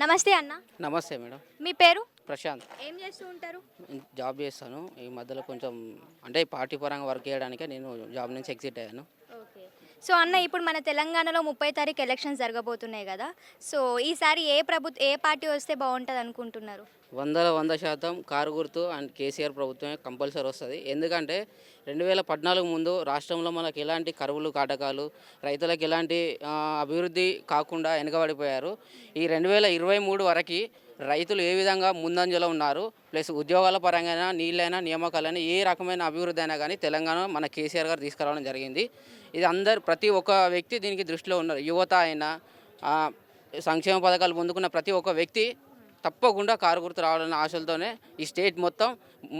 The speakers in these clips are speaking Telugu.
నమస్తే అన్న. నమస్తే మేడం. మీ పేరు? ప్రశాంత్. ఏం చేస్తూ ఉంటారు? జాబ్ చేస్తాను. ఈ మధ్యలో కొంచెం అంటే పార్టీ పరంగా వర్క్ చేయడానికే నేను జాబ్ నుంచి ఎగ్జిట్ అయ్యాను. ఓకే. సో అన్న ఇప్పుడు మన తెలంగాణలో ముప్పై తారీఖు ఎలక్షన్స్ జరగబోతున్నాయి కదా. సో ఈసారి ఏ ప్రభుత్వ ఏ పార్టీ వస్తే బాగుంటుంది అనుకుంటున్నారు? వందల వంద శాతం కారు గుర్తు అండ్ కేసీఆర్ ప్రభుత్వమే కంపల్సరీ వస్తుంది. ఎందుకంటే రెండు వేల పద్నాలుగు ముందు రాష్ట్రంలో మనకు ఎలాంటి కరువులు కాటకాలు రైతులకు ఎలాంటి అభివృద్ధి కాకుండా వెనుకబడిపోయారు. ఈ రెండు వేల ఇరవై మూడు వరకు రైతులు ఏ విధంగా ముందంజలో ఉన్నారు ప్లస్ ఉద్యోగాల పరంగా నీళ్ళైనా నియామకాలైనా ఏ రకమైన అభివృద్ధి అయినా కానీ తెలంగాణ మన కేసీఆర్ గారు తీసుకురావడం జరిగింది. ఇది అందరు ప్రతి ఒక్క వ్యక్తి దీనికి దృష్టిలో ఉన్నారు. యువత అయినా సంక్షేమ పథకాలు పొందుకున్న ప్రతి ఒక్క వ్యక్తి తప్పకుండా కారు గుర్తు రావాలన్న ఆశలతోనే ఈ స్టేట్ మొత్తం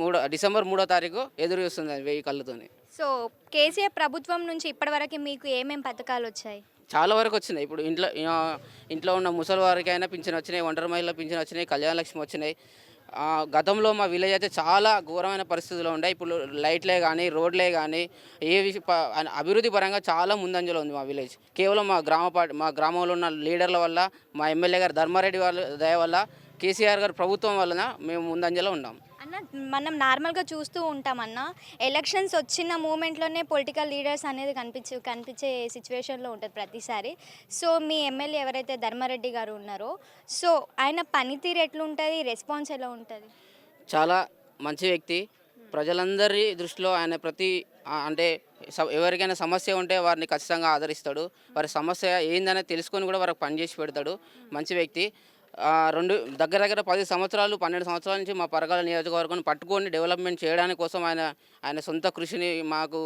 మూడో డిసెంబర్ మూడో తారీఖు ఎదురు చూస్తుంది వెయ్యి కళ్ళతోని. సో కేసీఆర్ ప్రభుత్వం నుంచి ఇప్పటివరకు మీకు ఏమేం పథకాలు వచ్చాయి? చాలా వరకు వచ్చినాయి. ఇప్పుడు ఇంట్లో ఇంట్లో ఉన్న ముసలి వారికైనా పింఛన్ వచ్చినాయి ఒంటరి మహిళల పింఛన్ వచ్చినాయి కళ్యాణ లక్ష్మి వచ్చినాయి. గతంలో మా విలేజ్ అయితే చాలా ఘోరమైన పరిస్థితుల్లో ఉండే. ఇప్పుడు లైట్లే కానీ రోడ్లే కానీ ఏ అభివృద్ధి పరంగా చాలా ముందంజలో ఉంది మా విలేజ్. కేవలం మా గ్రామ పార్టీ మా గ్రామంలో ఉన్న లీడర్ల వల్ల మా ఎమ్మెల్యే గారు ధర్మారెడ్డి వాళ్ళ దయ వల్ల కేసీఆర్ గారి ప్రభుత్వం వలన మేము ముందంజలో ఉన్నాం. అన్న మనం నార్మల్గా చూస్తూ ఉంటాం అన్న ఎలక్షన్స్ వచ్చిన మూమెంట్లోనే పొలిటికల్ లీడర్స్ అనేది కనిపించే కనిపించే సిచ్యువేషన్లో ఉంటుంది ప్రతిసారి. సో మీ ఎమ్మెల్యే ఎవరైతే ధర్మారెడ్డి గారు ఉన్నారో సో ఆయన పనితీరు ఎట్లుంటుంది? రెస్పాన్స్ ఎలా ఉంటుంది? చాలా మంచి వ్యక్తి. ప్రజలందరి దృష్టిలో ఆయన ప్రతి అంటే ఎవరికైనా సమస్య ఉంటే వారిని ఖచ్చితంగా ఆదరిస్తాడు. వారి సమస్య ఏందనేది తెలుసుకొని కూడా వారికి పనిచేసి పెడతాడు. మంచి వ్యక్తి. రెండు దగ్గర దగ్గర పది సంవత్సరాలు పన్నెండు సంవత్సరాల నుంచి మా పరకాల నియోజకవర్గం పట్టుకొని డెవలప్మెంట్ చేయడానికి కోసం ఆయన ఆయన సొంత కృషిని మాకు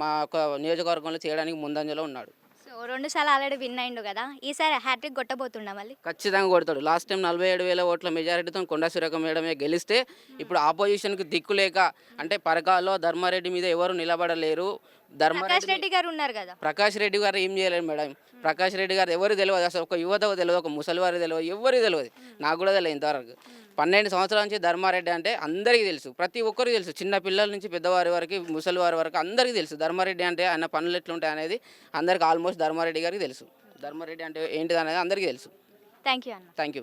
మా యొక్క నియోజకవర్గంలో చేయడానికి ముందంజలో ఉన్నాడు. సో రెండు సార్లు ఆల్రెడీ విన్ అయిండు కదా? ఈసారి హ్యాట్రిక్ కొట్టబోతుండా మళ్ళీ? ఖచ్చితంగా కొడతాడు. లాస్ట్ టైం నలభై ఏడు వేల ఓట్ల మెజారిటీతో కొండా సురేఖ మేడమే గెలిస్తే ఇప్పుడు ఆపోజిషన్కి దిక్కు లేక అంటే పరకాల్లో ధర్మారెడ్డి మీద ఎవరు నిలబడలేరు. ప్రకాష్ రెడ్డి గారు ఉన్నారు కదా. ప్రకాష్ రెడ్డి గారు ఏం చేయలేరు మేడం. ప్రకాష్ రెడ్డి గారు ఎవరు తెలియదు. అసలు ఒక యువతకు తెలియదు ఒక ముసలివారు తెలియదు ఎవరికి తెలియదు. నాకు కూడా తెలియదు ఇంతవరకు. పన్నెండు సంవత్సరాల నుంచి ధర్మారెడ్డి అంటే అందరికీ తెలుసు. ప్రతి ఒక్కరికి తెలుసు. చిన్న పిల్లల నుంచి పెద్దవారి వరకు ముసలివారి వరకు అందరికీ తెలుసు. ధర్మారెడ్డి అంటే ఆయన పనులు ఎట్లుంటాయి అనేది అందరికీ ఆల్మోస్ట్ ధర్మారెడ్డి గారికి తెలుసు. ధర్మారెడ్డి అంటే ఏంటిది అనేది అందరికీ తెలుసు. థ్యాంక్ యూ అన్న. Thank you madam